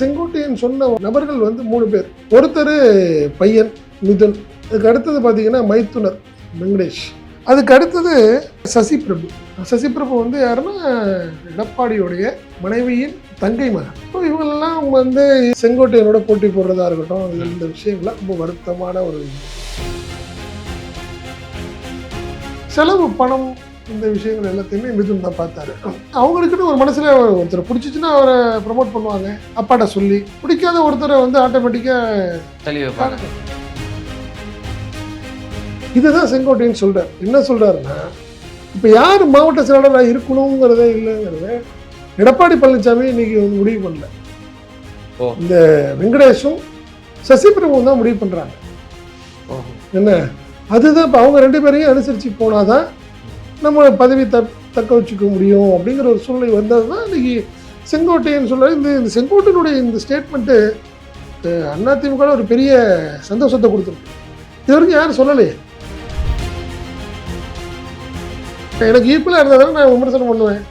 செங்கோட்டையன் சொன்ன நபர்கள் வந்து மூணு பேர். ஒருத்தர் பையன் மிதுன். அதுக்கு அடுத்தது பார்த்தீங்கன்னா மைத்துனர் வெங்கடேஷ். அதுக்கு அடுத்தது சசி பிரபு சசி பிரபு வந்து யாருன்னா எடப்பாடியுடைய மனைவியின் தங்கை மகன். ஸோ இவங்களெல்லாம் வந்து செங்கோட்டையனோட போட்டி போடுறதா இருக்கட்டும் அது இந்த விஷயங்கள்லாம் ரொம்ப வருத்தமான ஒரு செலவு பணம் இந்த விஷயங்கள் எல்லாத்தையுமே மிதுன் தான் பார்த்தாரு. அவங்களுக்குன்னு ஒரு மனசுல ஒருத்தர் பிடிச்சிச்சுன்னா அவரை ப்ரமோட் பண்ணுவாங்க. அப்பாட்ட சொல்லி பிடிக்காத ஒருத்தரை வந்து ஆட்டோமேட்டிக்காக தள்ளி வைப்பாங்க. இதுதான் செங்கோட்டையன் சொல்றார். என்ன சொல்றாருன்னா இப்போ யார் மாவட்ட செயலாளராக இருக்கணுங்கிறதே இல்லைங்கிறத எடப்பாடி பழனிசாமி இன்னைக்கு முடிவு பண்ணல. இந்த வெங்கடேஷும் சசிபிரபுவும் தான் முடிவு பண்றாங்க. ஓ. என்ன? அதுதான் இப்போ அவங்க ரெண்டு பேரையும் அனுசரித்து போனாதான் நம்ம பதவி த தக்க வச்சுக்க முடியும் அப்படிங்கிற ஒரு சூழ்நிலை வந்தது தான் இன்னைக்கு செங்கோட்டையன் சொல்ற இந்த இந்த செங்கோட்டையனுடைய இந்த ஸ்டேட்மெண்ட்டு அதிமுக ஒரு பெரிய சந்தோஷத்தை கொடுத்துருக்கு. இது வரைக்கும் யாரும் சொல்லலையே. எனக்கு ஈக்குவலாக இருந்தால் தானே நான் விமர்சனம் பண்ணுவேன்.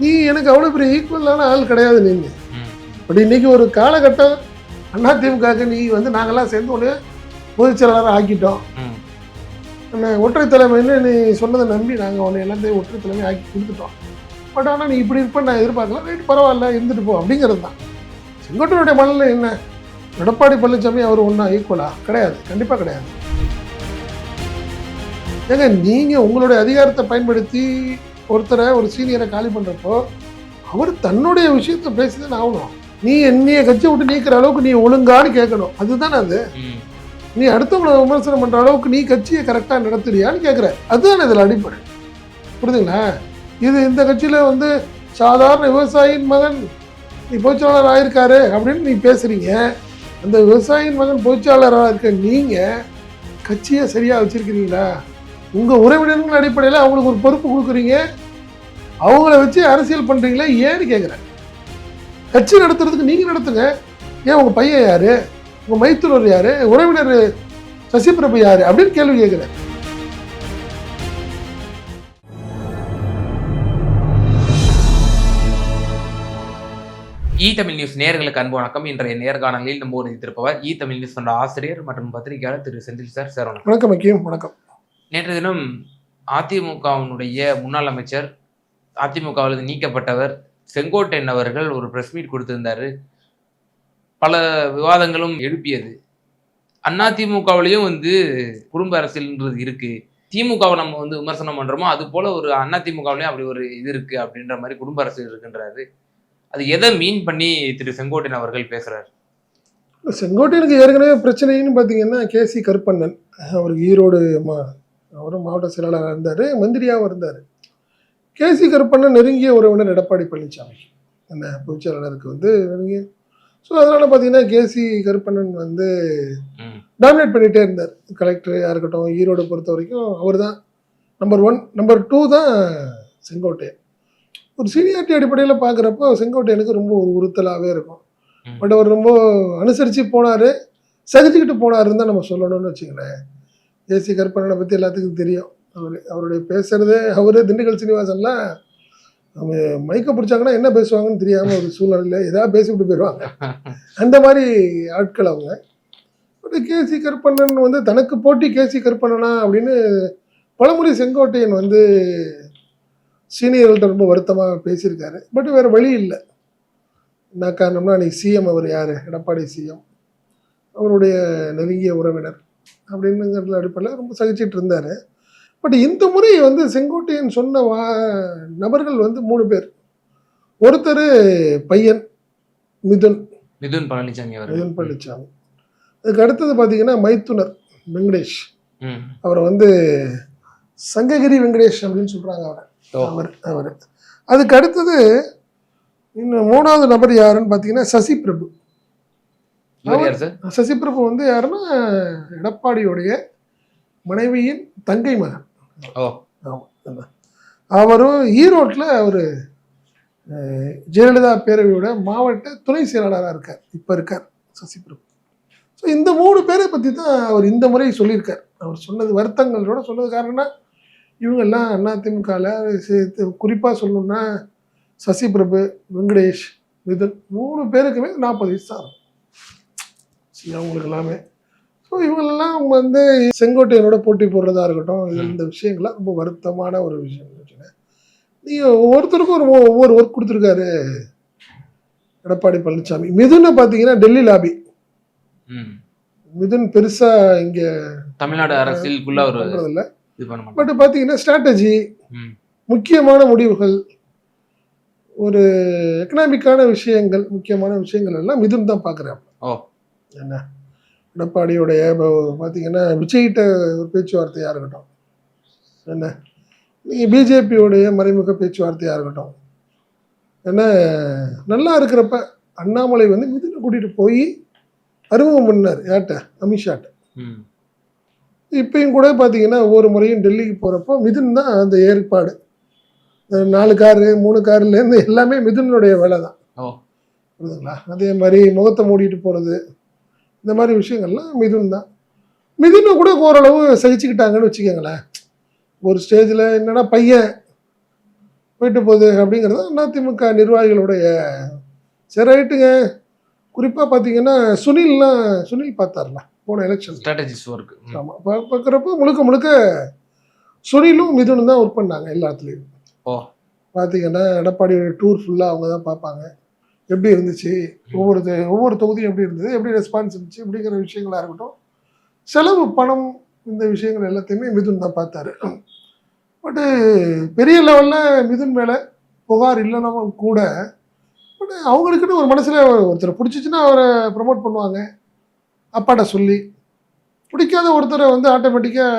நீ எனக்கு அவ்வளோ பெரிய ஈக்குவலான ஆள் கிடையாது நீங்க ம். பட் இன்னைக்கு ஒரு காலகட்டம் அதிமுகவுக்கு நீ வந்து நாங்கெல்லாம் சேர்ந்து ஒன்று பொதுச் செயலாளராக ஆக்கிட்டோம். ஒற்றை தலைமைன்னு நீ சொன்னதை நம்பி நாங்கள் உன்னை எல்லாத்தையும் ஒற்றை தலைமை ஆக்கி கொடுத்துட்டோம். பட் ஆனால் நீ இப்படி இருப்பேன்னு நான் எதிர்பார்க்கல. ரைட் பரவாயில்ல இருந்துட்டு போ அப்படிங்கிறது தான். செங்கோட்டையுடைய மனநிலை என்ன? எடப்பாடி பழனிசாமி அவர் ஒன்றா ஈக்குவலா கிடையாது. கண்டிப்பாக கிடையாது. ஏங்க நீங்கள் உங்களுடைய அதிகாரத்தை பயன்படுத்தி ஒருத்தரை ஒரு சீனியரை காலி பண்ணுறப்போ அவர் தன்னுடைய விஷயத்தை பேசிதான் ஆகணும். நீ என்னைய கட்சி விட்டு நீக்கிற அளவுக்கு நீ ஒழுங்கான்னு கேட்கணும். அதுதானே அது? நீ அடுத்தவங்களை விமர்சனம் பண்ற அளவுக்கு நீ கட்சியை கரெக்டாக நடத்துறியான்னு கேட்குற அதுதான் இதில் அடிப்படை. புரிதுங்களா இது இந்த கட்சியில் வந்து சாதாரண விவசாயியின் மகன் நீ பொதுச்சாளர் ஆயிருக்காரு அப்படின்னு நீ பேசுறீங்க. அந்த விவசாயியின் மகன் பொதுச்சாளராக இருக்க நீங்கள் கட்சியை சரியாக வச்சிருக்கிறீங்களா? உங்கள் உறவினர்கள் அடிப்படையில் அவங்களுக்கு ஒரு பொறுப்பு கொடுக்குறீங்க. அவங்கள வச்சு அரசியல் பண்ணுறீங்களா ஏன்னு கேட்குறேன் கட்சி நடத்துறதுக்கு நீங்கள் நடத்துங்க. ஏன் உங்கள் பையன் யாரு? உங்கள் மைத்துனர் யாரு? உறவினர் சசிபிரபு யாரு? அப்படின்னு கேள்வி கேட்குறேன். இ தமிழ் நியூஸ் நேயர்களுக்கு அன்பு வணக்கம். இன்றைய நேர்காணலில் நம்ம ஒரு திருப்பவர் இ தமிழ் நியூஸ் கொண்ட ஆசிரியர் மற்றும் பத்திரிகையாளர் திரு செந்தில் சார் சார் வணக்கம். வணக்கம் முக்கியம் வணக்கம். நேற்று தினம் அதிமுகவினுடைய முன்னாள் அமைச்சர் அதிமுகவில் நீக்கப்பட்டவர் செங்கோட்டையன் அவர்கள் ஒரு பிரஸ் மீட் கொடுத்திருந்தாரு. பல விவாதங்களும் எழுப்பியது. அதிமுகவிலையும் வந்து குடும்ப அரசியல்ன்றது இருக்கு. திமுகவை நம்ம வந்து விமர்சனம் பண்றோமோ அது போல ஒரு அதிமுகவிலையும் அப்படி ஒரு இது இருக்கு அப்படின்ற மாதிரி குடும்ப அரசியல் இருக்குன்றாரு. அது எதை மீன் பண்ணி திரு செங்கோட்டையன் அவர்கள் பேசுறாரு? செங்கோட்டையனுக்கு ஏற்கனவே பிரச்சனைன்னு பார்த்தீங்கன்னா கேசி கருப்பண்ணன் அவர் ஈரோடு மா அவரும் மாவட்ட செயலாளராக இருந்தார் மந்திரியாகவும் இருந்தார். கேசி கருப்பண்ணன் நெருங்கிய உறவினர் எடப்பாடி பழனிசாமி அந்த பொதுச்செயலாளருக்கு வந்து நெருங்கிய ஸோ அதனால் பார்த்தீங்கன்னா கேசி கருப்பண்ணன் வந்து. டாமினேட் பண்ணிகிட்டே இருந்தார். கலெக்டராக இருக்கட்டும் ஈரோடு பொறுத்த வரைக்கும் அவர் தான் நம்பர் ஒன் நம்பர் டூ தான் செங்கோட்டையன். ஒரு சீனியாரிட்டி அடிப்படையில் பார்க்குறப்போ செங்கோட்டையனுக்கு ரொம்ப ஒரு உறுத்தலாகவே இருக்கும். பட் அவர் ரொம்ப அனுசரித்து போனார் சகிச்சுக்கிட்டு போனாருன்னு தான் நம்ம சொல்லணும்னு வச்சுங்களேன் ஏசி கருப்பண்ணனை பற்றி எல்லாத்துக்கும் தெரியும். அவர் அவருடைய பேசுகிறதே அவர் திண்டுக்கல் சீனிவாசன்லாம் அவங்க மைக்க பிடிச்சாங்கன்னா என்ன பேசுவாங்கன்னு தெரியாமல் ஒரு சூழ்நிலையில் ஏதாவது பேசிவிட்டு போயிடுவாங்க அந்த மாதிரி ஆட்கள் அவங்க. பட் கேசி கருப்பண்ணன் வந்து தனக்கு போட்டி கேசி கருப்பண்ணனா அப்படின்னு பலமுறை செங்கோட்டையன் வந்து சீனியர்கள்ட்ட ரொம்ப வருத்தமாக பேசியிருக்காரு. பட் வேறு வழி இல்லை. என்ன காரணம்னா அன்றைக்கி சிஎம் அவர் யார்? எடப்பாடி சிஎம் அவருடைய நெருங்கிய உறவினர். அப்படின்னுங்கிறது அடிப்படையில் ரொம்ப சகிச்சிட்டு இருந்தார். பட் இந்த முறை வந்து செங்கோட்டையன் சொன்ன வா நபர்கள் வந்து மூணு பேர். ஒருத்தர் பையன் மிதுன். மிதுன் பழனிசாமி மிதுன் பழனிசாமி அதுக்கு அடுத்தது பார்த்தீங்கன்னா மைத்துனர் வெங்கடேஷ். அவரை வந்து சங்ககிரி வெங்கடேஷ் அப்படின்னு சொல்கிறாங்க அவரை. அவர் அவர். அதுக்கு அடுத்தது இன்னும் மூணாவது நபர் யாருன்னு பார்த்தீங்கன்னா சசி பிரபு சசி பிரபு வந்து யாருன்னா எடப்பாடியுடைய மனைவியின் தங்கை மகன். அவரும் ஈரோட்டில் அவர் ஜெயலலிதா பேரவையோட மாவட்ட துணை செயலாளராக இருக்கார். இப்போ இருக்கார் சசி பிரபு. ஸோ இந்த மூணு பேரை பற்றி தான் அவர் இந்த முறை சொல்லியிருக்கார். அவர் சொன்னது வருத்தங்களோட சொன்னது காரணம்னா இவங்கெல்லாம் அதிமுகவில் குறிப்பாக சொல்லணும்னா சசி பிரபு வெங்கடேஷ் மிதுன் மூணு பேருக்குமே நாற்பது வயசு தான் சரி, அவங்களுக்கு எல்லாமே ஸோ இவங்களெல்லாம் வந்து செங்கோட்டையனோட போட்டி போடுறதா இருக்கட்டும் இந்த விஷயங்கள்லாம் ரொம்ப வருத்தமான ஒரு விஷயம் நீங்கள் ஒவ்வொருத்தருக்கும் ஒரு ஒவ்வொரு ஒர்க் கொடுத்துருக்காரு எடப்பாடி பழனிசாமி மிதுனை பார்த்தீங்கன்னா டெல்லி லாபி. மிதுன் பெருசா இங்க தமிழ்நாடு அரசியலுக்குள்ள மாட்டாங்க. பட் பார்த்தீங்கன்னா ஸ்ட்ராட்டஜி. முக்கியமான முடிவுகள் ஒரு எக்கனாமிக்கான விஷயங்கள் முக்கியமான விஷயங்கள் எல்லாம் மிதுன் தான் பார்க்குறாங்க ஓ. என்ன? எடப்பாடியுடைய இப்போ பார்த்தீங்கன்னா விஜய்கிட்ட ஒரு பேச்சுவார்த்தையாக இருக்கட்டும். என்ன? நீங்கள் பிஜேபியோடைய மறைமுக பேச்சுவார்த்தையாக இருக்கட்டும். என்ன? நல்லா இருக்கிறப்ப அண்ணாமலை வந்து மிதுனை கூட்டிகிட்டு போய் அறிமுகம் பண்ணார். யார்கிட்ட? அமித்ஷாட்ட. ம். இப்பயும் கூட பார்த்தீங்கன்னா ஒவ்வொரு முறையும் டெல்லிக்கு போகிறப்போ மிதுன் தான் அந்த ஏற்பாடு. நாலு காரு மூணு காருலேருந்து எல்லாமே மிதுனுடைய வேலை தான் புரியுதுங்களா? அதே மாதிரி முகத்தை மூடிட்டு போகிறது இந்த மாதிரி விஷயங்கள்லாம் மிதுன் தான். மிதுனை கூட ஓரளவு சகிச்சுக்கிட்டாங்கன்னு வச்சுக்கோங்களேன். ஒரு ஸ்டேஜில் என்னன்னா பையன் போயிட்டு போகுது அப்படிங்கிறது அதிமுக நிர்வாகிகளுடைய சரி ரைட்டுங்க. குறிப்பாக பார்த்தீங்கன்னா சுனில்லாம் சுனில் பார்த்தார்ல போன எலெக்ஷன் ஸ்ட்ராட்டஜிஸ் ஒர்க் ஆமாம் பார்க்குறப்ப முழுக்க முழுக்க சுனிலும் மிதுனும் தான் ஒர்க் பண்ணாங்க எல்லா இடத்துலையும். ஓ. பார்த்தீங்கன்னா எடப்பாடியோட டூர் ஃபுல்லாக அவங்க தான் பார்ப்பாங்க. எப்படி இருந்துச்சு? ஒவ்வொரு ஒவ்வொரு தொகுதியும் எப்படி இருந்தது? எப்படி ரெஸ்பான்ஸ் இருந்துச்சு? அப்படிங்கிற விஷயங்களா இருக்கட்டும். செலவு பணம் இந்த விஷயங்கள் எல்லாத்தையுமே மிதுன் தான் பார்த்தாரு. பட்டு பெரிய லெவலில் மிதுன் மேலே புகார் இல்லைனாலும் கூட பட் அவங்களுக்குன்னு ஒரு மனசில் ஒருத்தர் பிடிச்சிச்சின்னா அவரை ப்ரமோட் பண்ணுவாங்க. அப்பாட்ட சொல்லி பிடிக்காத ஒருத்தரை வந்து ஆட்டோமேட்டிக்காக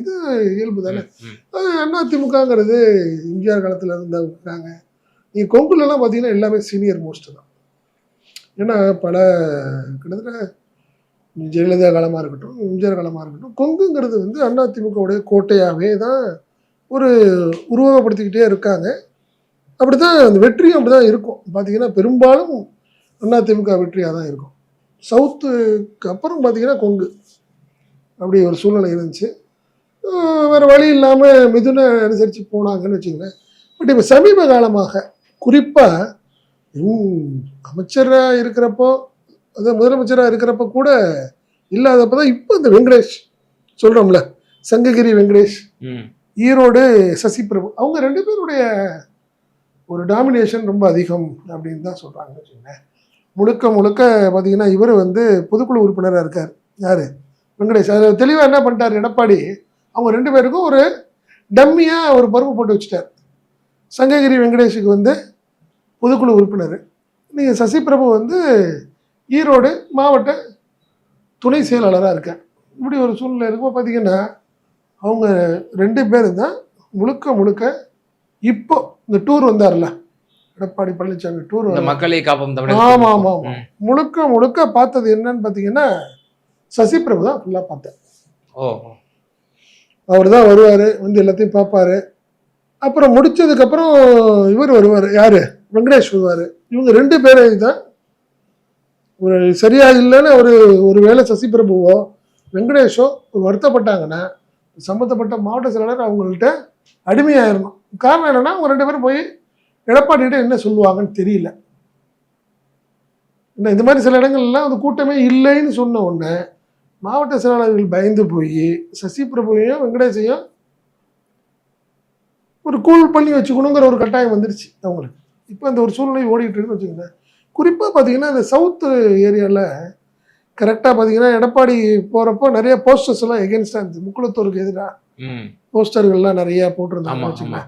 இது இயல்பு தானே? அதிமுகங்கிறது எம்ஜிஆர் காலத்தில் இருந்தவங்க நீங்கள் கொங்குலலாம் பார்த்தீங்கன்னா எல்லாமே சீனியர் மோஸ்ட் தான். ஏன்னா பல கிட்டத்தட்ட ஜெயலலிதா காலமாக இருக்கட்டும் எம்ஜிஆர் காலமாக இருக்கட்டும் கொங்குங்கிறது வந்து அதிமுகவுடைய கோட்டையாகவே தான் ஒரு உருவகப்படுத்திக்கிட்டே இருக்காங்க. அப்படி தான் அந்த வெற்றியும் அப்படி தான் இருக்கும். பார்த்தீங்கன்னா பெரும்பாலும் அதிமுக வெற்றியாக தான் இருக்கும். சவுத்துக்கு அப்புறம் பார்த்தீங்கன்னா கொங்கு அப்படி ஒரு சூழ்நிலை இருந்துச்சு. வேறு வழி இல்லாமல் மிதுனை அனுசரித்து போனாங்கன்னு வச்சுங்களேன் பட் இப்போ சமீப காலமாக குறிப்பாக அமைச்சராக இருக்கிறப்போ அதாவது முதலமைச்சராக இருக்கிறப்ப கூட இல்லாதப்ப தான் இப்போ இந்த வெங்கடேஷ் சொல்கிறோம்ல சங்ககிரி வெங்கடேஷ். ஈரோடு சசி பிரபு அவங்க ரெண்டு பேருடைய ஒரு டாமினேஷன் ரொம்ப அதிகம் அப்படின்னு தான் சொல்கிறாங்கன்னு வச்சுக்கோங்களேன். முழுக்க முழுக்க பார்த்தீங்கன்னா இவர் வந்து பொதுக்குழு உறுப்பினராக இருக்கார். யார்? வெங்கடேஷ். அதில் தெளிவாக என்ன பண்ணிட்டார் எடப்பாடி? அவங்க ரெண்டு பேருக்கும் ஒரு டம்மியாக ஒரு பருப்பு போட்டு வச்சுட்டார். சங்ககிரி வெங்கடேஷுக்கு வந்து பொதுக்குழு உறுப்பினர். நீங்கள் சசி பிரபு வந்து ஈரோடு மாவட்ட துணை செயலாளராக இருக்கார் இப்படி ஒரு சூழ்நிலை இருக்கும்போது பார்த்தீங்கன்னா அவங்க ரெண்டு பேரும் தான் முழுக்க முழுக்க இப்போ இந்த டூர் வந்தார்ல. எடப்பாடி பழனிசாமி டூர் மக்களை காப்போம் ஆமா ஆமா ஆமா. ம். முழுக்க முழுக்க பார்த்தது என்னன்னு பார்த்தீங்கன்னா சசி பிரபு தான் ஃபுல்லாக பார்த்தேன். ஓ. அவர் தான் வருவார் வந்து எல்லாத்தையும் பார்ப்பாரு. அப்புறம் முடிச்சதுக்கப்புறம் இவர் வருவார். யார்? வெங்கடேஷ் வருவார். இவங்க ரெண்டு பேரையும் தான் ஒரு சரியா இல்லைன்னு ஒரு ஒரு வேளை சசி பிரபுவோ வெங்கடேஷோ ஒரு வருத்தப்பட்டாங்கன்னா சம்மந்தப்பட்ட மாவட்ட செயலாளர் அவங்கள்ட்ட அடிமையாயிரணும். காரணம் என்னென்னா அவங்க ரெண்டு பேரும் போய் எடப்பாடிகிட்ட என்ன சொல்லுவாங்கன்னு தெரியல. என்ன இந்த மாதிரி சில இடங்கள்லாம் அந்த கூட்டமே இல்லைன்னு சொன்ன உடனே மாவட்ட செயலாளர்கள் பயந்து போய் சசி பிரபுவையும் வெங்கடேஷையும் ஒரு கூல் பண்ணி வச்சுக்கணுங்கிற ஒரு கட்டாயம் வந்துருச்சு அவங்களுக்கு. இப்போ அந்த ஒரு சூழ்நிலை ஓடிட்டு இருக்குன்னு வச்சுக்கோங்க குறிப்பாக பார்த்தீங்கன்னா இந்த சவுத்து ஏரியாவில் கரெக்டாக பார்த்தீங்கன்னா எடப்பாடி போகிறப்போ நிறைய போஸ்டர்ஸ் எல்லாம் எகென்ஸ்டாக இருந்துச்சு. முக்குளத்தூருக்கு எதிராக போஸ்டர்கள்லாம் நிறைய போட்டிருந்தாங்க வச்சுக்கோங்க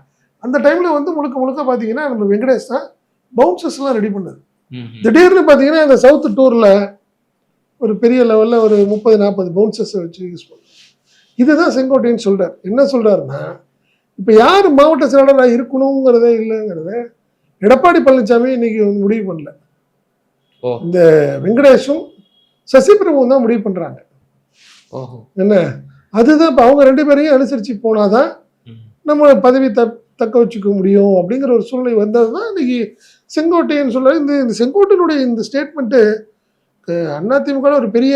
அந்த டைமில் வந்து முழுக்க முழுக்க பார்த்தீங்கன்னா நம்ம வெங்கடேஷ் தான் பவுன்சர்ஸ்லாம் ரெடி பண்ணது. திடீர்னு பார்த்தீங்கன்னா இந்த சவுத்து டூரில் ஒரு பெரிய லெவலில் ஒரு முப்பது நாற்பது பவுன்சர்ஸை வச்சு யூஸ் பண்ணுறோம் இதுதான் செங்கோட்டையன் சொல்கிறார் என்ன சொல்கிறாருன்னா இப்போ யார் மாவட்ட செயலாளராக இருக்கணுங்கிறதே இல்லைங்கிறத எடப்பாடி பழனிசாமி இன்னைக்கு வந்து முடிவு பண்ணல. ஓ. இந்த வெங்கடேஷும் சசி பிரபுவும் தான் முடிவு பண்ணுறாங்க ஓஹோ. என்ன? அதுதான் இப்போ அவங்க ரெண்டு பேரையும் அனுசரித்து போனாதான். நம்ம பதவி த தக்க வச்சுக்க முடியும் அப்படிங்கிற ஒரு சூழ்நிலை வந்தது தான் இன்னைக்கு செங்கோட்டையன் சொல்ல இந்த இந்த செங்கோட்டையனுடைய இந்த ஸ்டேட்மெண்ட்டு அதிமுக ஒரு பெரிய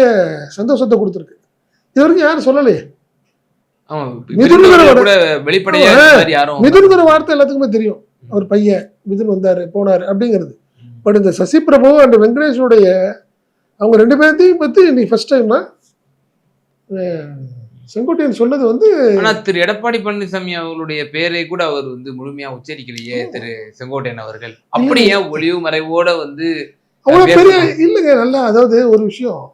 சந்தோஷத்தை கொடுத்துருக்கு. இது வரைக்கும் யாரும் சொல்லலையே. ஆமா மிதுன்கிற மிதுன் ஒரு- கூட வெளிப்படையா ஆ, இந்த மாதிரி யாரும் மிதுன்கிற வார்த்தை எல்லாத்துக்குமே தெரியும். அவர் பையன் மிதுன் வந்தாரு போனாரு அப்படிங்கிறது. பட் இந்த சசி பிரபு அண்ட் வெங்கடேஷனுடைய அவங்க ரெண்டு பேர்த்தையும் பற்றி இன்னைக்கு ஃபர்ஸ்ட் டைம்னா செங்கோட்டையன் சொன்னது வந்து ஆனா திரு எடப்பாடி பழனிசாமி அவர்களுடைய பேரை கூட அவர் வந்து முழுமையா உச்சரிக்கலையே திரு செங்கோட்டையன் அவர்கள். அப்படி ஏன் ஒளிவு மறைவோட வந்து அவ்வளோ பேர் பெரிய. இல்லைங்க நல்லா அதாவது ஒரு விஷயம்.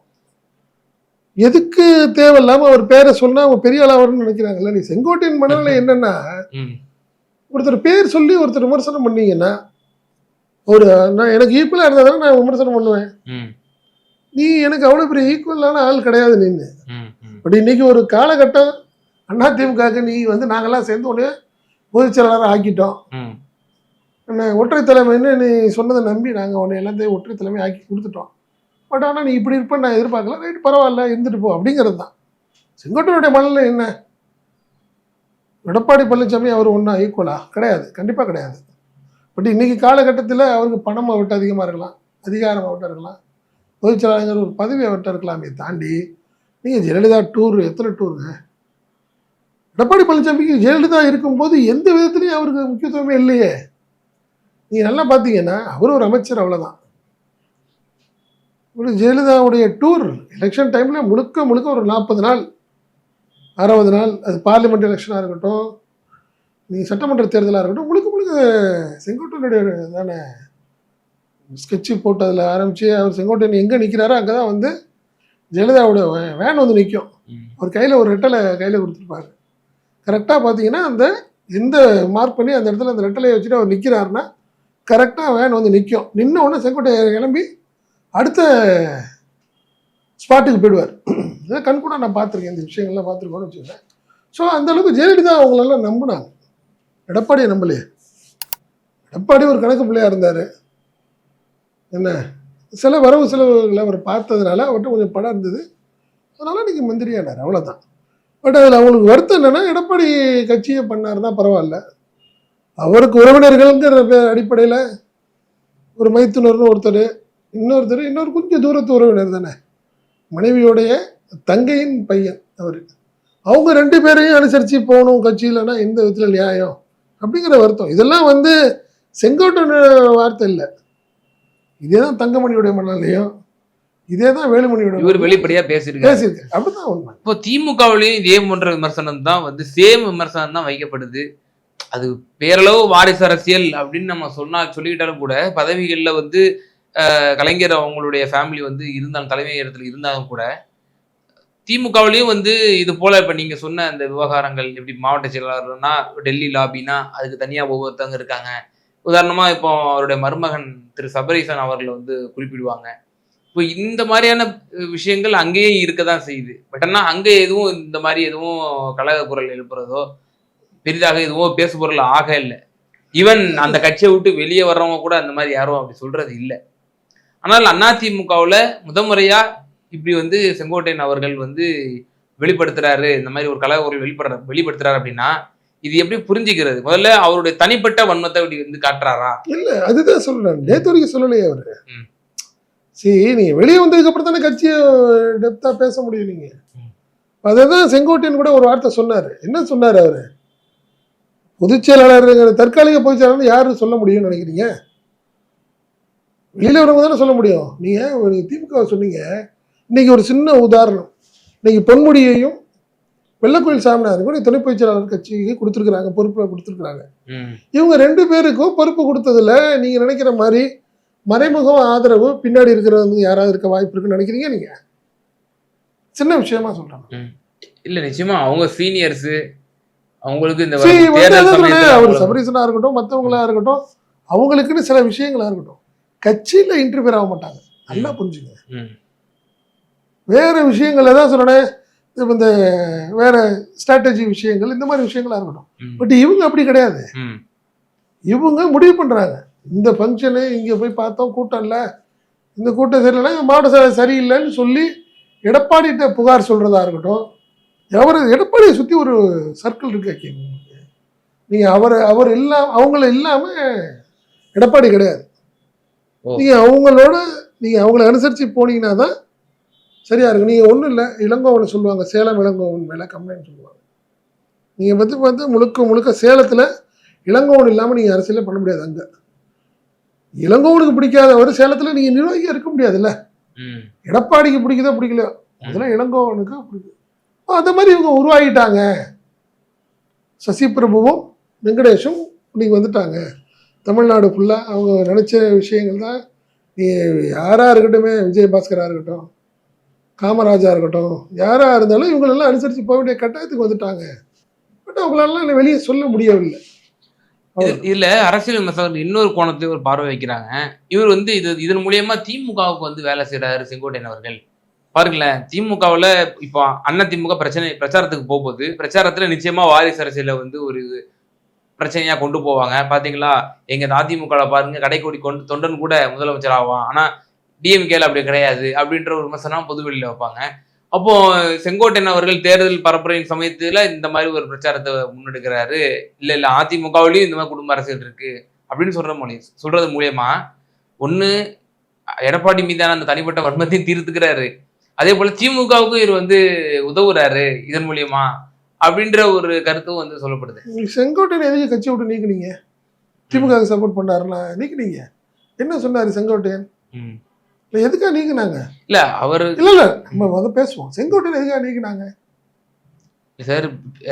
எதுக்கு தேவையில்லாம அவர் பேரை சொன்னா அவங்க பெரிய ஆளாவர்னு நினைக்கிறாங்கல்ல? நீ செங்கோட்டையன் மனநிலை என்னன்னா ஒருத்தர் பேர் சொல்லி ஒருத்தர் விமர்சனம் பண்ணீங்கன்னா ஒரு நான் எனக்கு ஈக்குவலாக இருந்தால் தானே நான் விமர்சனம் பண்ணுவேன்? நீ எனக்கு அவ்வளோ பெரிய ஈக்குவலான ஆள் கிடையாது நின்று பட் இன்னைக்கு ஒரு காலகட்டம் அதிமுகவுக்கு நீ வந்து நாங்கெல்லாம் சேர்ந்து ஒன்று பொதுச் செயலாளராக ஆக்கிட்டோம். ஒற்றை தலைமைன்னு நீ சொன்னதை நம்பி நாங்கள் உன்னை எல்லாத்தையும் ஒற்றை தலைமை ஆக்கி கொடுத்துட்டோம். பட் ஆனால் நீ இப்படி இருப்பேன்னு நான் எதிர்பார்க்கல. ரைட் பரவாயில்ல இருந்துட்டு போ. அப்படிங்கிறது தான். செங்கோட்டையனுடைய மனநிலை என்ன? எடப்பாடி பழனிசாமி அவர் ஒன்றா ஈக்குவலா கிடையாது. கண்டிப்பாக கிடையாது. பட் இன்னைக்கு காலகட்டத்தில் அவருக்கு பணம் அவர்கிட்ட அதிகமாக இருக்கலாம். அதிகாரம் அவர்கிட்ட இருக்கலாம். பொதுச் செயலாளர் ஒரு பதவி அவர்கிட்ட இருக்கலாமே தாண்டி நீங்கள் ஜெயலலிதா டூர் எத்தனை டூருங்க எடப்பாடி பழனிசாமிக்கு ஜெயலலிதா இருக்கும்போது எந்த விதத்துலையும் அவருக்கு முக்கியத்துவமே இல்லையே. நீங்கள் நல்லா பார்த்தீங்கன்னா அவர் ஒரு அமைச்சர் அவ்வளோதான் ஒரு ஜெயலலிதாவுடைய டூர் எலெக்ஷன் டைமில் முழுக்க முழுக்க ஒரு நாற்பது நாள் அறுபது நாள் அது பார்லிமெண்ட் எலெக்ஷனாக இருக்கட்டும் நீங்கள் சட்டமன்ற தேர்தலாக இருக்கட்டும் முழுக்க முழுக்க செங்கோட்டையனுடைய தானே ஸ்கெட்சு போட்டு அதில் ஆரம்பித்து அவர் செங்கோட்டையன் எங்கே நிற்கிறாரோ அங்கே தான் வந்து ஜெயலலிதாவோட வேன் வந்து நிற்கும். அவர் கையில் ஒரு ரெட்டலை கையில் கொடுத்துருப்பாரு. கரெக்டாக பார்த்தீங்கன்னா அந்த எந்த மார்க் பண்ணி அந்த இடத்துல அந்த ரெட்டலையை வச்சுட்டு அவர் நிற்கிறாருன்னா கரெக்டாக வேன் வந்து நிற்கும் நின்ன உடனே செங்கோட்டை கிளம்பி அடுத்த ஸ்பாட்டுக்கு போயிடுவார். இதை கண்கூட நான் பார்த்துருக்கேன். இந்த விஷயங்கள்லாம் பார்த்துருக்கோன்னு வச்சுக்கோங்க ஸோ அந்தளவுக்கு ஜெயலலிதா அவங்களெல்லாம் நம்பினாங்க. எடப்பாடியை நம்பலையே. எடப்பாடி ஒரு கணக்கு பிள்ளையாக இருந்தார். என்ன? சில வரவு செலவுகளை அவர் பார்த்ததுனால அவர்கிட்ட கொஞ்சம் படம் இருந்தது. அதனால் இன்னைக்கு மந்திரியானார். அவ்வளோதான் பட் அதில் அவங்களுக்கு வருத்தம் என்னென்னா எடப்பாடி கட்சியை பண்ணாருன்னா பரவாயில்ல. அவருக்கு உறவினர்கள்ங்கிற அடிப்படையில் ஒரு மைத்துனர்னு ஒருத்தர் இன்னொருத்தர் இன்னொரு கொஞ்சம் தூரத்து உறவினர் தானே? மனைவியோடைய தங்கையின் பையன் அவர். அவங்க ரெண்டு பேரையும் அனுசரித்து போகணும் கட்சியிலனா எந்த விதத்தில் நியாயம்? அப்படிங்கிற வருத்தம். இதெல்லாம் வந்து செங்கோட்டன் வார்த்தை இல்லை. இதே தான் தங்கமணியுடைய மனநிலையும் இதே தான் வேலுமணியோட இவர் வெளிப்படையா பேசியிருக்காரு. பேசியிருக்கு அப்படிதான் உண்மை. இப்போ திமுகவிலையும் இதே போன்ற விமர்சனம் தான் வந்து சேம் விமர்சனம் தான் வைக்கப்படுது. அது பேரளவு வாரிசு அரசியல் அப்படின்னு நம்ம சொன்னா சொல்லிக்கிட்டாலும் கூட பதவிகள்ல வந்து கலைஞர் அவங்களுடைய ஃபேமிலி வந்து இருந்தாங்க தலைமை இடத்துல இருந்தாலும் கூட திமுகவிலையும் வந்து இது போல இப்போ நீங்கள் சொன்ன அந்த விவகாரங்கள் எப்படி மாவட்ட செயலாளர்னா டெல்லி லாபினா அதுக்கு தனியாக ஒவ்வொருத்தவங்க இருக்காங்க. உதாரணமாக இப்போ அவருடைய மருமகன் திரு சபரீசன் அவர்களை வந்து குறிப்பிடுவாங்க. இப்போ இந்த மாதிரியான விஷயங்கள் அங்கேயே இருக்க தான் செய்யுது. பட் ஆனால் அங்கே எதுவும் இந்த மாதிரி எதுவும் கழக குரல் எழுப்புறதோ பெரிதாக எதுவும் பேசு பொருள் ஆக இல்லை. ஈவன் அந்த கட்சியை விட்டு வெளியே வர்றவங்க கூட அந்த மாதிரி யாரும் அப்படி சொல்றது இல்லை. ஆனால் அதிமுகவில் முதமுறையா இப்படி வந்து செங்கோட்டையன் அவர்கள் வந்து வெளிப்படுத்துறாரு இந்த மாதிரி ஒரு குரல் வெளிப்படுற வெளிப்படுத்துறாரு அப்படின்னா இது எப்படி புரிஞ்சுக்கிறது? முதல்ல அவருடைய தனிப்பட்ட வன்மத்தை இப்படி வந்து காட்டுறாரா? இல்ல அதுதான் சொல்றேன். நேத்து வரைக்கும் சொல்லலையே அவரு. சரி நீங்க வெளியே வந்ததுக்கு அப்புறம் தானே கட்சியை டெப்தா பேச முடியும் நீங்க. அதான் செங்கோட்டையன் கூட ஒரு வார்த்தை சொன்னாரு. என்ன சொன்னாரு அவரு? பொதுச் செயலாளர் தற்காலிக பொதுச் செயலாளர் யாரு சொல்ல முடியும்னு நினைக்கிறீங்க? வெளியில வரவங்க தானே சொல்ல முடியும். நீங்க ஒரு திமுக சொன்னீங்க. இன்னைக்கு ஒரு சின்ன உதாரணம். இன்னைக்கு பொன்முடியையும் வெள்ளக்கோயில் சாமினாருக்கும் இன்னைக்கு துணை பொதுச் செயலாளர் கட்சிக்கு கொடுத்துருக்குறாங்க பொறுப்பில் கொடுத்துருக்குறாங்க. இவங்க ரெண்டு பேருக்கும் பொறுப்பு கொடுத்ததுல நீங்க நினைக்கிற மாதிரி மறைமுகம் ஆதரவு பின்னாடி இருக்கிறவங்க யாராவது இருக்க வாய்ப்பு இருக்குன்னு நினைக்கிறீங்க நீங்க? சின்ன விஷயமா சொல்றேன். இல்ல நிச்சயமா அவங்க சீனியர்ஸ் அவங்களுக்கு இந்த அவர் அவங்களுக்கு- சபரீசனா இருக்கட்டும் மற்றவங்களா இருக்கட்டும் அவங்களுக்குன்னு சில விஷயங்களா இருக்கட்டும். கட்சியில இன்டர்ஃபியர் ஆக மாட்டாங்க. நல்லா புரிஞ்சுங்க. வேற விஷயங்கள் தான் சொன்னேன் இந்த வேற ஸ்ட்ராட்டஜி விஷயங்கள் இந்த மாதிரி விஷயங்களா இருக்கட்டும். பட் இவங்க அப்படி கிடையாது. இவங்க முடிவு பண்றாங்க. இந்த ஃபங்க்ஷனு இங்க போய் பார்த்தோம் கூட்டம் இல்லை. இந்த கூட்டம் சரியில்லைன்னா இந்த மாவட்ட செயலர் சரியில்லைன்னு சொல்லி எடப்பாடிகிட்ட புகார் சொல்றதா இருக்கட்டும். அவர் எடப்பாடியை சுத்தி ஒரு சர்க்கிள் இருக்கு அக்கீம். நீங்க அவர் அவர் இல்லாம அவங்கள இல்லாம எடப்பாடி கிடையாது. ஓ. நீங்க அவங்களோட நீங்க அவங்கள அனுசரிச்சு போனீங்கன்னா தான் சரியா இருக்கும். நீங்க ஒன்றும் இல்லை இளங்கோவனை சொல்லுவாங்க சேலம் இளங்கோவன் மேல கம்ப்ளைண்ட் சொல்லுவாங்க. நீங்க பத்தி பார்த்து முழுக்க முழுக்க சேலத்துல இளங்கோவன் இல்லாமல் நீங்கள் அரசியலே பண்ண முடியாது அங்கே. இளங்கோவனுக்கு பிடிக்காதவர் சேலத்துல நீங்க நிர்வாகியா இருக்க முடியாதுல்ல. எடப்பாடிக்கு பிடிக்குதோ பிடிக்கலையோ அதெல்லாம் இளங்கோவனுக்கு பிடிக்கும். அந்த மாதிரி இவங்க உருவாகிட்டாங்க. சசி பிரபுவும் வெங்கடேஷும் இன்னைக்கு வந்துட்டாங்க. தமிழ்நாடு ஃபுல்லாக அவங்க நினச்ச விஷயங்கள் தான். நீ யாராக விஜய் விஜயபாஸ்கராக இருக்கட்டும் காமராஜா இருக்கட்டும் யாராக இருந்தாலும் இவங்களெல்லாம் அனுசரித்து போக வேண்டிய கட்டாயத்துக்கு வந்துட்டாங்க. பட் அவங்களால வெளியே சொல்ல முடியவில்லை. இது- இதுல அரசியல் விமர்சகர்கள் இன்னொரு கோணத்துல ஒரு பார்வை வைக்கிறாங்க. இவர் வந்து இது இதன் மூலியமா திமுகவுக்கு வந்து வேலை செய்யறாரு செங்கோட்டையன் அவர்கள். பாருங்களேன் திமுகவுல இப்போ அண்ணா திமுக பிரச்சனை பிரச்சாரத்துக்கு போகும்போது பிரச்சாரத்துல நிச்சயமா வாரிசு அரசியலில் வந்து ஒரு பிரச்சனையா கொண்டு போவாங்க. பாத்தீங்களா? எங்க அதிமுக பாருங்க கடைக்கோடி கொண்டு தொண்டன் கூட முதலமைச்சர் ஆவான். ஆனா டிஎம்கேல அப்படி கிடையாது அப்படின்ற ஒரு விமர்சனம் பொதுவெளியில வைப்பாங்க. அப்போ செங்கோட்டையன் அவர்கள் தேர்தல் பரப்புரையின் சமயத்துல இந்த மாதிரி ஒரு பிரச்சாரத்தை முன்னெடுக்கிறாரு. இல்ல இல்ல அதிமுகவிலையும் இந்த மாதிரி குடும்ப அரசியல் இருக்கு அப்படின்னு சொல்ற மொழி சொல்றது மூலியமா ஒண்ணு எடப்பாடி மீதான அந்த தனிப்பட்ட வன்மத்தையும் தீர்த்துக்கிறாரு. அதே போல திமுகவுக்கும் இவர் வந்து உதவுறாரு இதன் மூலியமா. அப்படின்ற ஒரு கருத்தும் வந்து சொல்லப்படுது. நீங்க செங்கோட்டையன் எதுக்கு கட்சி விட்டு நீக்குனீங்க? திமுக சப்போர்ட் பண்ணாருன்னா நீக்குனீங்க. என்ன சொன்னாரு செங்கோட்டையன். இல்லை எதுக்காக நீக்குனாங்க? இல்ல அவர் இல்ல இல்ல நம்ம வந்து பேசுவோம். செங்கோட்டையன் எதுக்காக நீக்குனாங்க? சார்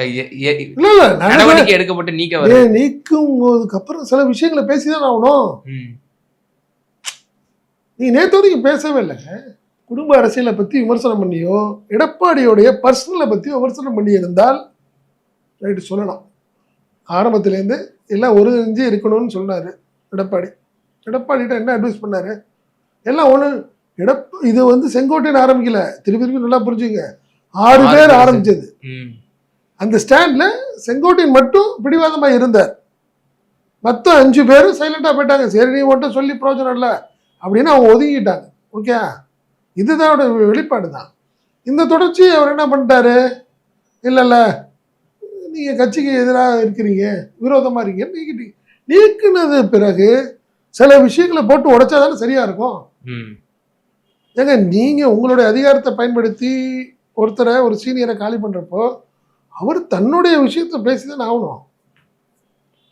இல்ல இல்ல நான் நடவடிக்கை எடுக்கப்பட்டு நீக்க நீக்கும் அப்புறம் சில விஷயங்களை பேசிதான் ஆகணும். நீ நேற்று வரைக்கும் பேசவே இல்லைங்க குடும்ப அரசியலை பத்தி விமர்சனம் பண்ணியோ எடப்பாடியோடைய பர்சனலை பத்தி விமர்சனம் பண்ணி இருந்தால் ரைட்டு சொல்லலாம். ஆரம்பத்திலேருந்து எல்லாம் ஒரு இஞ்சி இருக்கணும்னு சொன்னாரு எடப்பாடி. எடப்பாடிகிட்ட என்ன அட்வைஸ் பண்ணாரு? எல்லாம் ஒன்று எடப்ப இது வந்து செங்கோட்டையன் ஆரம்பிக்கல. திருப்பி திருப்பி நல்லா புரிஞ்சுங்க. ஆறு பேர் ஆரம்பிச்சது. ம். அந்த ஸ்டாண்ட்ல செங்கோட்டையன் மட்டும் பிடிவாதமா இருந்தார். மற்ற அஞ்சு பேரும் சைலண்டா போயிட்டாங்க. சரி நீ மட்டும் சொல்லி பிரயோஜனம் இல்லை. அப்படின்னு அவங்க ஒதுங்கிட்டாங்க. ஓகே இதுதான் வெளிப்பாடு தான் இந்த தொடர்ச்சி அவர் என்ன பண்ணிட்டாரு? இல்லை இல்லை நீங்கள் கட்சிக்கு எதிராக இருக்கிறீங்க விரோதமாக இருக்கீங்க நீக்கிட்டீங்க நீக்குனது பிறகு சில விஷயங்களை போட்டு உடைச்சா தானே சரியா இருக்கும். ஏங்க நீங்கள் உங்களுடைய அதிகாரத்தை பயன்படுத்தி ஒருத்தரை ஒரு சீனியரை காலி பண்ணுறப்போ அவர் தன்னுடைய விஷயத்த பேசி தான் ஆகணும்.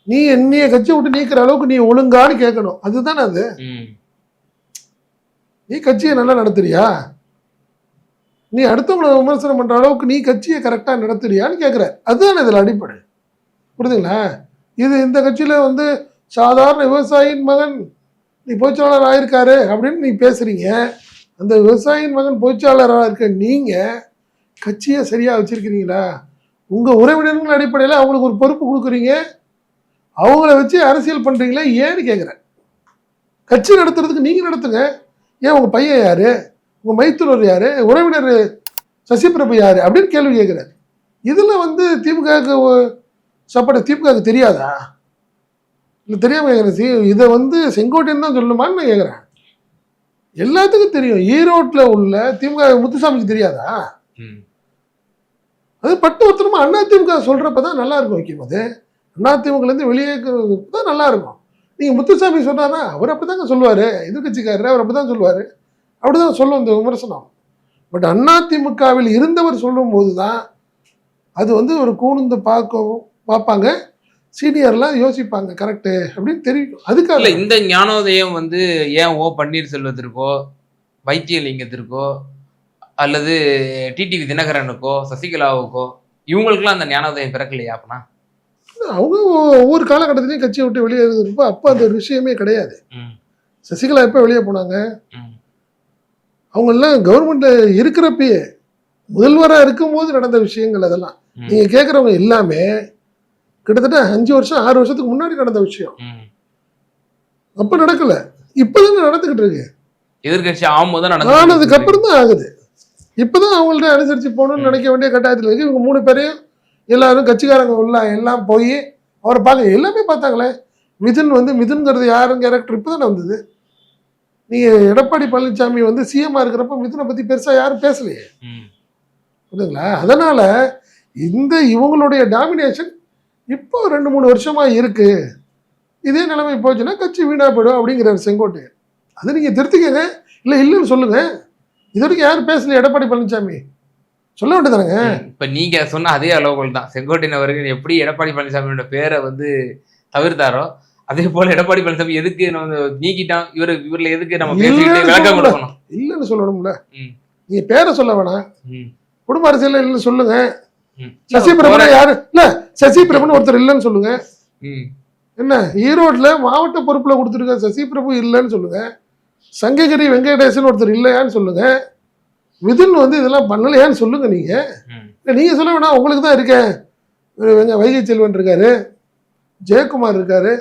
நீ என்னைய கட்சி விட்டு நீக்கிற அளவுக்கு நீ ஒழுங்கான்னு கேட்கணும். அதுதானே அது? நீ கட்சியை நல்லா நடத்துறியா? நீ அடுத்தவங்களை விமர்சனம் பண்ற அளவுக்கு நீ கட்சியை கரெக்டாக நடத்துறியான்னு கேட்குற அதுதானே இதில் அடிப்படை. புரியுதுங்களா இது இந்த கட்சியில வந்து சாதாரண விவசாயியின் மகன் நீ பொய்ச்சாளர் ஆயிருக்காரு அப்படின்னு நீ பேசுறீங்க. அந்த விவசாயியின் மகன் பொய்ச்சாளராக இருக்க நீங்கள் கட்சியை சரியாக வச்சிருக்கிறீங்களா? உங்கள் உறவினர்கள் அடிப்படையில் அவங்களுக்கு ஒரு பொறுப்பு கொடுக்குறீங்க. அவங்கள வச்சு அரசியல் பண்ணுறீங்களா ஏன்னு கேட்குறேன் கட்சி நடத்துறதுக்கு நீங்கள் நடத்துங்க. ஏன் உங்க பையன் யாரு? உங்க மைத்துனர் யாரு? உறவினர் சசிபிரபு யாரு? அப்படின்னு கேள்வி கேட்கிறாரு. இதுல வந்து திமுகவுக்கு சப்போர்ட் திமுகவுக்கு தெரியாதா? இல்லை தெரியாம கேட்குறேன் சி இதை வந்து செங்கோட்டையன் தான் சொல்லணுமான்னு நான் கேட்குறேன் எல்லாத்துக்கும் தெரியும். ஈரோட்டில் உள்ள திமுக முத்துசாமிக்கு தெரியாதா? அது பட்டு ஒருத்தரமா அண்ணா திமுக சொல்றப்ப தான் நல்லா இருக்கும் வைக்கும் போது அண்ணா திமுகலேருந்து வெளியே தான் நல்லா நீங்கள் முத்துசாமி சொன்னாரா? அவர் அப்படிதாங்க சொல்லுவார். எதிர்கட்சிக்காரர் அவர் அப்படிதான் சொல்லுவாரு. அப்படிதான் சொல்லும் இந்த விமர்சனம். பட் அண்ணா திமுகவில் இருந்தவர் சொல்லும்போது தான் அது வந்து ஒரு கூணுந்து பார்க்கவும் பார்ப்பாங்க. சீனியர்லாம் யோசிப்பாங்க கரெக்டு அப்படின்னு தெரியும் அதுக்காக அதுக்காக இந்த ஞானோதயம் வந்து ஏன் ஓ பன்னீர்செல்வத்திற்கோ வைத்தியலிங்கத்திற்கோ அல்லது டிடிவி தினகரனுக்கோ சசிகலாவுக்கோ இவங்களுக்குலாம் அந்த ஞானோதயம் பிறக்கலையா அப்பனா? அவங்க ஒவ்வொரு காலகட்டத்திலையும் கட்சியை விட்டு வெளியே இருந்தப்போ அப்போ அந்த ஒரு விஷயமே கிடையாது. சசிகலா எப்போ வெளியே போனாங்க? அவங்கெல்லாம் கவர்மெண்ட்ல இருக்கிறப்பயே முதல்வராக இருக்கும்போது நடந்த விஷயங்கள் அதெல்லாம். ம், நீங்க கேட்குறவங்க எல்லாமே கிட்டத்தட்ட அஞ்சு வருஷம் ஆறு வருஷத்துக்கு முன்னாடி நடந்த விஷயம். அப்ப நடக்கல. இப்பதானே நடந்துகிட்டு இருக்கு. தான் ஆனதுக்கு அப்புறம் தான் ஆகுது. இப்பதான் அவங்கள்ட்ட அனுசரிச்சு போகணும்னு நினைக்க வேண்டிய கட்டாயத்தில் இருக்கு. இவங்க மூணு பேரையும் எல்லாரும் கட்சிக்காரங்க உள்ள எல்லாம் போய் அவரை பார்க்க எல்லாமே பார்த்தாங்களே. மிதுன் வந்து மிதுன்கிறது யாரும் கேரக்டர் இப்பதானே வந்தது. நீங்க எடப்பாடி பழனிசாமி வந்து சிஎம்மா இருக்கிறப்ப மிதுனை பத்தி பெருசா யாரும் பேசலையே. புரியுதுங்களா? அதனால இந்த இவங்களுடைய டாமினேஷன் இப்போ ரெண்டு மூணு வருஷமா இருக்கு. இதே நிலைமை போச்சுன்னா கட்சி வீணா போயிடும் அப்படிங்கிறார் செங்கோட்டை. அதை நீங்க திருத்திக்கங்க. இல்லை இல்லைன்னு சொல்லுங்க. இது வரைக்கும் யாரும் பேசல எடப்பாடி பழனிசாமி சொல்ல வேண்டியதானங்க. இப்ப நீங்க சொன்ன அதே அளவுகள் தான். செங்கோட்டையன் அவர்கள் எப்படி எடப்பாடி பழனிசாமியோட பேரை வந்து தவிர்த்தாரோ அதே போல எடப்பாடி பழனிசாமி எதுக்கு நம்ம நீக்கிட்டான்? இவரு இவர்ல எதுக்கு நம்ம பேசிக்கிட்டு விளக்கம். கொடுக்கணும் இல்லைன்னு சொல்லணும்ல. நீங்க பேரை சொல்ல வேணாம். குடும்ப அரசியல் இல்லைன்னு சொல்லுங்க. சசி பிரபு யாரு? இல்ல சசி பிரபுன்னு ஒருத்தர் இல்லைன்னு சொல்லுங்க. என்ன ஈரோட்ல மாவட்ட பொறுப்புல கொடுத்துருக்க சசி பிரபு இல்லைன்னு சொல்லுங்க. சங்ககிரி வெங்கடேசன் ஒருத்தர் இல்லையான்னு சொல்லுங்க. விதின் வந்து இதெல்லாம் பண்ணலையான்னு சொல்லுங்க நீங்க. ம். இல்ல, நீங்க சொல்ல வேணாம் உங்களுக்கு தான் இருக்கேன். வைகை செல்வன் இருக்காரு ஜெயக்குமார் இருக்காரு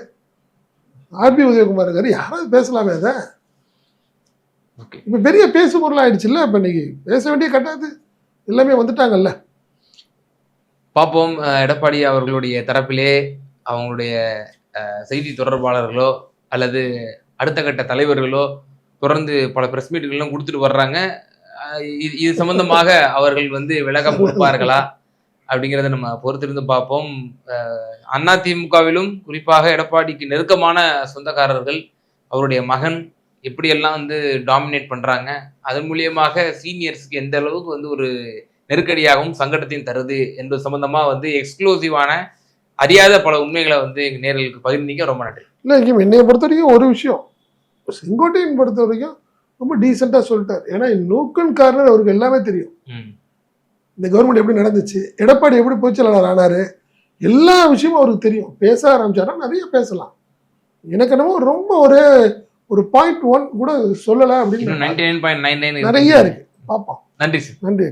ஆர்பி உதயகுமார் இருக்காரு. யாராவது பேசலாமே அதை. ஓகே. இப்ப பெரிய பேசு பொருள் ஆயிடுச்சுல்ல இப்ப இன்னைக்கு பேச வேண்டிய கட்டாது எல்லாமே வந்துட்டாங்கல்ல. பார்ப்போம் எடப்பாடி அவர்களுடைய தரப்பிலே அவங்களுடைய செய்தி தொடர்பாளர்களோ அல்லது அடுத்த கட்ட தலைவர்களோ தொடர்ந்து பல பிரஸ் மீட்டுகள்லாம் கொடுத்துட்டு வர்றாங்க. இது சம்பந்தமாக அவர்கள் வந்து விளக்கம் கொடுப்பார்களா அப்படிங்கிறத நம்ம பொறுத்திருந்து பார்ப்போம். அஹ், திமுகவிலும் குறிப்பாக எடப்பாடிக்கு நெருக்கமான சொந்தக்காரர்கள் அவருடைய மகன் எப்படியெல்லாம் வந்து டாமினேட் பண்றாங்க அதன் மூலியமாக சீனியர்ஸ்க்கு எந்த அளவுக்கு வந்து ஒரு நெருக்கடியாகவும் சங்கடத்தையும் தருது என்பது சம்பந்தமா வந்து எக்ஸ்க்ளூசிவான அறியாத பல உண்மைகளை வந்து எங்கள் நேர்களுக்கு பகிர்ந்தீங்க ரொம்ப நன்றி. இல்லை இங்க என்னைய பொறுத்த வரைக்கும் ஒரு விஷயம். செங்கோட்டையின் பொறுத்த வரைக்கும் ரொம்ப டீசெண்டா சொல்லிட்டார். ஏன்னா நூக்கன் கார்னர் அவருக்கு எல்லாமே தெரியும். இந்த கவர்மெண்ட் எப்படி நடந்துச்சு எடப்பாடி எப்படி பொதுச்செயலாளர் ஆனாரு எல்லா விஷயமும் அவருக்கு தெரியும். பேச ஆரம்பிச்சாரா நிறைய பேசலாம். எனக்கு என்னமோ ரொம்ப ஒரு ஒரு பாயிண்ட் ஒன் கூட சொல்லலை அப்படின்னு நிறைய இருக்கு. பார்ப்போம். நன்றி சார் நன்றி.